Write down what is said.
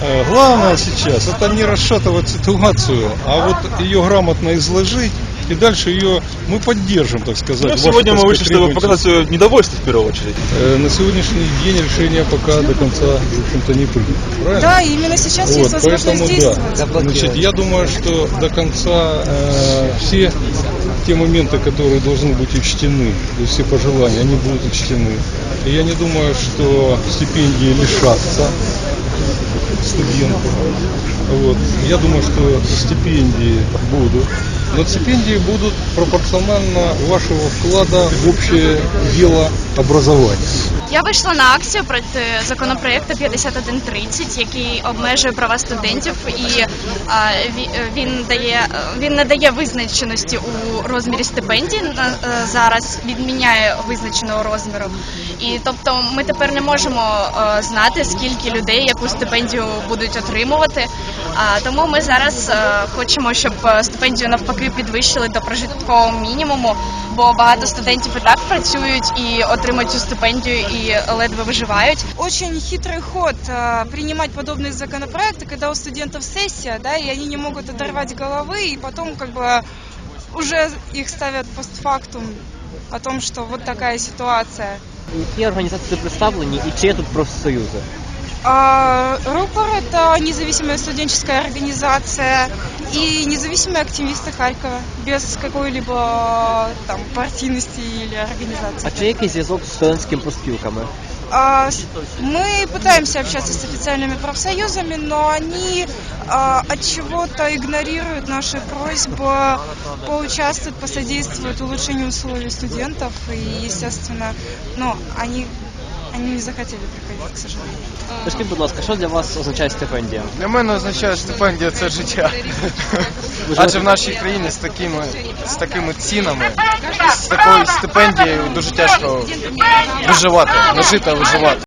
Э, Главное сейчас это не расшатывать ситуацию, а вот ее грамотно изложить и дальше ее мы поддержим, так сказать. Ну, сегодня мы вышли, чтобы показать свое недовольство в первую очередь. Э, На сегодняшний день решение пока до конца, в общем-то, не принято. Правильно? Да, и именно сейчас Вот, есть возможность поэтому действовать. да. Значит, я думаю, что до конца э, все те моменты, которые должны быть учтены, то есть все пожелания, они будут учтены. И я не думаю, что стипендии лишатся студентов. Вот. Я думаю, что стипендии будут. Но стипендии будут пропорционально вашего вклада в общее дело образования. Я вийшла на акцію проти законопроекту 5130, який обмежує права студентів, і а, він дає він не дає визначеності у розмірі стипендій на е, зараз, відміняє визначеного розміру. І тобто ми тепер не можемо е, знати, скільки людей яку стипендію будуть отримувати. А тому ми зараз е, хочемо, щоб стипендію навпаки підвищили до прожиткового мінімуму, бо багато студентів і так працюють і отримують цю стипендію і ледве виживають. Очень хитрый ход а, принимать подобные законопроекты, когда у студентов сессия, да, и они не могут оторвать головы, и потом как бы уже их ставят постфактум о том, что вот такая ситуация. Які організації представлені і чи є тут профсоюзи? А, РУПОР – это независимая студенческая организация и независимые активисты Харькова, без какой-либо там партийности или организации. А чи є якийсь зв'язок з студентськими профспілками? А, Мы пытаемся общаться с официальными профсоюзами, но они а, от чего-то игнорируют наши просьбы, поучаствуют, посодействуют улучшению условий студентов. И, естественно, ну, они, они не захотели приходить, к сожалению. Скажіть, будь ласка, що для вас означає стипендія? Для мене означає стипендія це життя. Адже в нашій країні з такими, з такими цінами, з такою стипендією дуже тяжко виживати, не жити, а виживати.